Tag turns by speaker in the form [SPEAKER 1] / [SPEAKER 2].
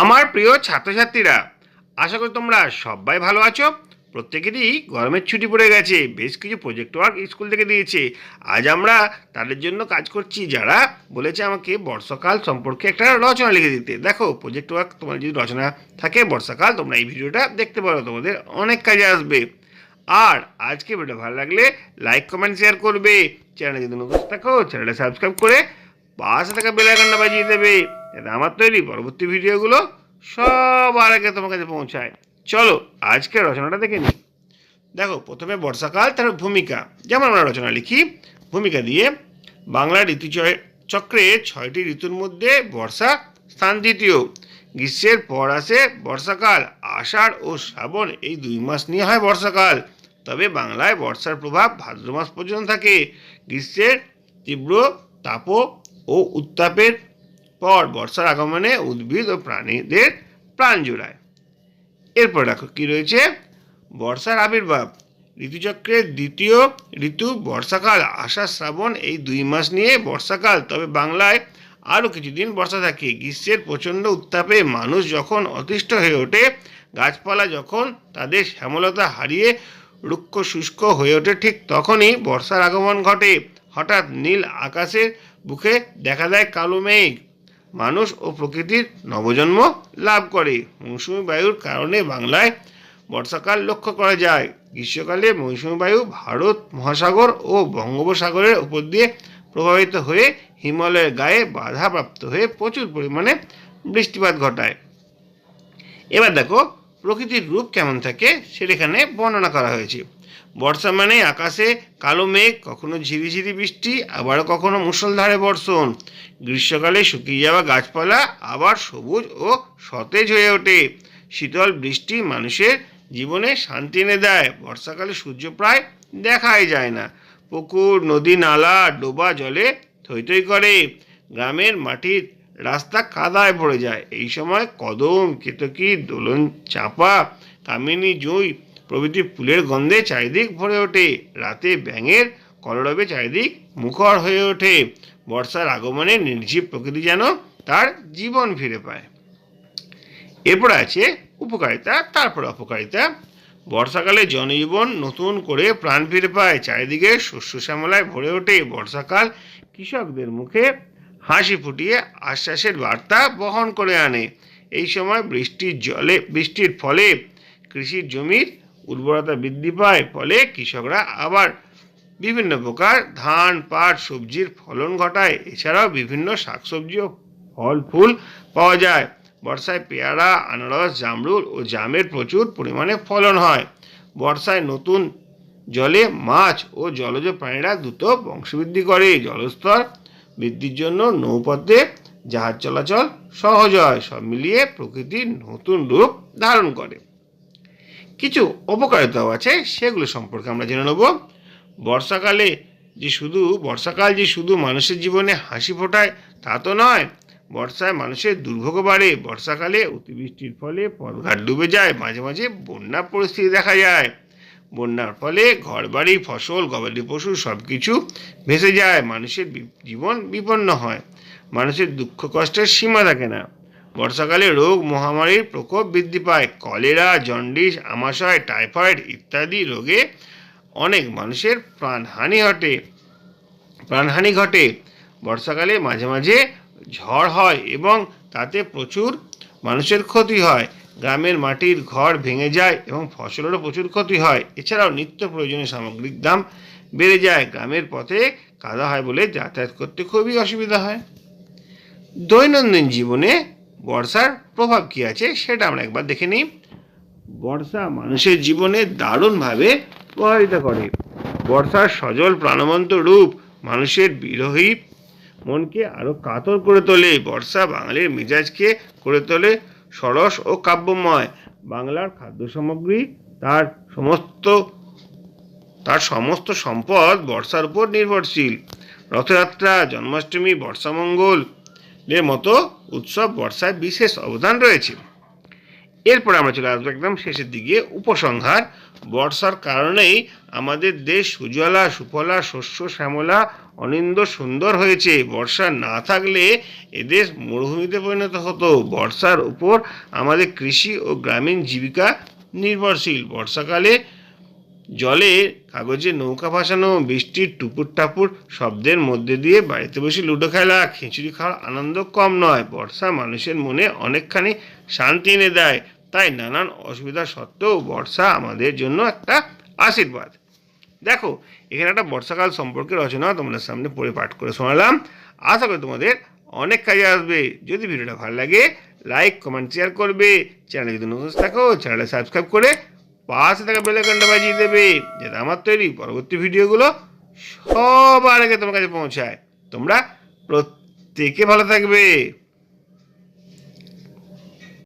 [SPEAKER 1] আমার প্রিয় ছাত্রছাত্রীরা, আশা করি তোমরা সবাই ভালো আছো। প্রত্যেকেরই গরমের ছুটি পড়ে গেছে, বেশ কিছু প্রজেক্ট ওয়ার্ক স্কুল থেকে দিয়েছে। আজ আমরা তাদের জন্য কাজ করছি যারা বলেছে আমাকে বর্ষাকাল সম্পর্কে একটা রচনা লিখে দিতে। দেখো প্রজেক্ট ওয়ার্ক তোমার যদি রচনা থাকে বর্ষাকাল, তোমরা এই ভিডিওটা দেখতে পারো, তোমাদের অনেক কাজে আসবে। আর আজকে ভিডিও ভালো লাগলে লাইক কমেন্ট শেয়ার করবে। চ্যানেলে যদি নতুন থাকো চ্যানেলটা সাবস্ক্রাইব করে পাশে থাকা বেল আইকনটা বাজিয়ে দেবে। যাতে আমার তৈরি, পরবর্তী ভিডিওগুলো সবার আগে তোমার কাছে পৌঁছায়। চলো আজকে রচনাটা দেখে নিই। দেখো, প্রথমে বর্ষাকাল তার ভূমিকা। যেমন আমরা রচনা লিখি, ভূমিকা দিয়ে বাংলা ঋতু চক্রে ছয়টি ঋতুর মধ্যে বর্ষা স্থান দ্বিতীয়। গ্রীষ্মের পর আসে বর্ষাকাল, আষাঢ় ও শ্রাবণ। এই দুই মাস নিয়ে হয় বর্ষাকাল। তবে বাংলায় বর্ষার প্রভাব ভাদ্র মাস পর্যন্ত থাকে। গ্রীষ্মের তীব্র তাপ ও উত্তাপের পর বর্ষার আগমনে উদ্ভিদ ও প্রাণীদের প্রাণ জোড়ায়। এরপর দেখো কী রয়েছে? বর্ষার আবির্ভাব। ঋতুচক্রের দ্বিতীয় ঋতু বর্ষাকাল। আষাঢ় শ্রাবণ এই দুই মাস নিয়ে বর্ষাকাল। তবে বাংলায় আরও কিছুদিন বর্ষা থাকে। গ্রীষ্মের প্রচণ্ড উত্তাপে মানুষ যখন অতিষ্ঠ হয়ে ওঠে, গাছপালা যখন তাদের শ্যামলতা হারিয়ে রুক্ষ শুষ্ক হয়ে ওঠে, ঠিক তখনই বর্ষার আগমন ঘটে। হঠাৎ নীল আকাশের বুকে দেখা দেয় কালো মেঘ। মানুষ ও প্রকৃতির নবজন্ম লাভ করে। মৌসুমি বায়ুর কারণে বাংলায় বর্ষাকাল লক্ষ্য করা যায়। গ্রীষ্মকালে মৌসুমি বায়ু ভারত, মহাসাগর ও বঙ্গোপসাগরের উপর দিয়ে প্রভাবিত হয়ে হিমালয়ের গায়ে বাধাপ্রাপ্ত হয়ে প্রচুর পরিমাণে বৃষ্টিপাত ঘটায়। এবার দেখো প্রকৃতির রূপ কেমন থাকে সেটা এখানে বর্ণনা করা হয়েছে। বর্ষা মানে আকাশে কালো মেঘ, কখনো ঝিরিঝিরি বৃষ্টি, আবার কখনো মুষলধারে বর্ষণ। গ্রীষ্মকালে শুকিয়ে যাওয়া গাছপালা আবার সবুজ ও সতেজ হয়ে ওঠে। শীতল বৃষ্টি মানুষের জীবনে শান্তি এনে দেয়, বর্ষাকালে সূর্য প্রায় দেখাই যায় না। পুকুর, নদী, নালা, ডোবা জলে থই থই করে। গ্রামের মাটির রাস্তা কাদায় পড়ে যায়। এই সময় কদম, কেতকি, দোলন, চাপা কামিনী জুঁই প্রভৃতি ফুলের গন্ধে চারিদিক ভরে ওঠে। রাতে ব্যাঙের কলরবে চারিদিক মুখর হয়ে ওঠে। বর্ষার আগমনে নির্জীব প্রকৃতি যেন তার জীবন ফিরে পায়। এরপর আছে উপকারিতা, তারপর অপকারিতা। বর্ষাকালে জনজীবন নতুন করে প্রাণ ফিরে পায়। চারিদিকে শস্য শ্যামলায় ভরে ওঠে। বর্ষাকাল কৃষকদের মুখে হাসি ফুটিয়ে আশ্বাসের বার্তা বহন করে আনে। এই সময় বৃষ্টির জলে, বৃষ্টির ফলে কৃষির জমির উর্বরতা বৃদ্ধি পায়, ফলে কৃষকরা আবার বিভিন্ন প্রকার ধান, পাট, সবজির ফলন ঘটায়। এছাড়াও বিভিন্ন শাকসবজি ও ফল, ফুল পাওয়া যায়। বর্ষায় পেয়ারা, আনারস, জামরুল ও জামের প্রচুর পরিমাণে ফলন হয়। বর্ষায় নতুন জলে মাছ ও জলজ প্রাণীরা দ্রুত বংশবৃদ্ধি করে। জলস্তর বৃদ্ধির জন্য নৌপথে জাহাজ চলাচল সহজ হয়, সব মিলিয়ে প্রকৃতির নতুন রূপ ধারণ করে। কিছু অপকারিতাও আছে, সেগুলো সম্পর্কে আমরা জেনে নেব। বর্ষাকালে যে শুধু, বর্ষাকাল যে শুধু মানুষের জীবনে হাসি ফোটায়, তা তো নয়। বর্ষায় মানুষের দুর্ভোগ বাড়ে, বর্ষাকালে অতিবৃষ্টির ফলে পথঘাট ডুবে যায়, মাঝে মাঝে বন্যা পরিস্থিতি দেখা যায়। বন্যার ফলে ঘরবাড়ি, ফসল, গবাদি পশু সব কিছু ভেসে যায়। মানুষের জীবন বিপন্ন হয়। মানুষের দুঃখ কষ্টের সীমা থাকে না। বর্ষাকালে রোগ মহামারীর প্রকোপ বৃদ্ধি পায়। কলেরা, জন্ডিস, আমাশয়, টাইফয়েড ইত্যাদি রোগে অনেক মানুষের প্রাণহানি ঘটে। প্রাণহানি ঘটে। বর্ষাকালে মাঝে মাঝে ঝড় হয় এবং তাতে প্রচুর মানুষের ক্ষতি হয়। গ্রামের মাটির ঘর ভেঙে যায় এবং ফসলেরও প্রচুর ক্ষতি হয়। এছাড়াও নিত্য প্রয়োজনীয় সামগ্রিক দাম বেড়ে যায়। গ্রামের পথে কাদা হয় বলে যাতায়াত করতে খুবই অসুবিধা হয়। দৈনন্দিন জীবনে বর্ষার প্রভাব কী আছে সেটা আমরা একবার দেখে নিই। বর্ষা মানুষের জীবনে দারুণভাবে প্রভাবিত করে। বর্ষার সজল প্রাণবন্ত রূপ মানুষের বিরোহী মনকে আরও কাতর করে তোলে। বর্ষা বাঙালির মেজাজকে করে তোলে। সরস ও কাব্যময়। বাংলার খাদ্য সামগ্রী তার সমস্ত তার সমস্ত সম্পদ বর্ষার উপর নির্ভরশীল। রথযাত্রা, জন্মাষ্টমী বর্ষামঙ্গল এর মতো উৎসব বর্ষায় বিশেষ অবদান রয়েছে। এরপরে আমরা চলে আসব একদম শেষের দিকে। উপসংহার, বর্ষার কারণেই আমাদের দেশ সুজলা সুফলা, শস্য, শ্যামলা অনিন্দ সুন্দর হয়েছে। বর্ষা না থাকলে এদেশ মরুভূমিতে পরিণত হতো। বর্ষার উপর আমাদের কৃষি ও গ্রামীণ জীবিকা নির্ভরশীল। বর্ষাকালে জলে কাগজে নৌকা ভাসানো, বৃষ্টির টুপুর টাপুর শব্দের মধ্যে দিয়ে বাড়িতে বসে লুডো খেলা, খিচুড়ি খাওয়ার আনন্দ কম নয়। বর্ষা মানুষের মনে অনেকখানি শান্তি এনে দেয়। তাই নানান অসুবিধা সত্ত্বেও বর্ষা আমাদের জন্য একটা আশীর্বাদ। দেখো, এখানে একটা বর্ষাকাল সম্পর্কে রচনা তোমাদের সামনে পড়ে পাঠ করে শোনালাম। আশা করি তোমাদের অনেক কাজে আসবে। যদি ভিডিওটা ভালো লাগে লাইক কমেন্ট শেয়ার করবে। চ্যানেলে যদি নতুন থাকো চ্যানেলটা সাবস্ক্রাইব করে পাশে থাকা বেল আইকনটা বাজিয়ে দেবে, যাতে আমার তৈরি পরবর্তী ভিডিওগুলো সবার আগে তোমার কাছে পৌঁছায়। তোমরা প্রত্যেকে ভালো থাকবে।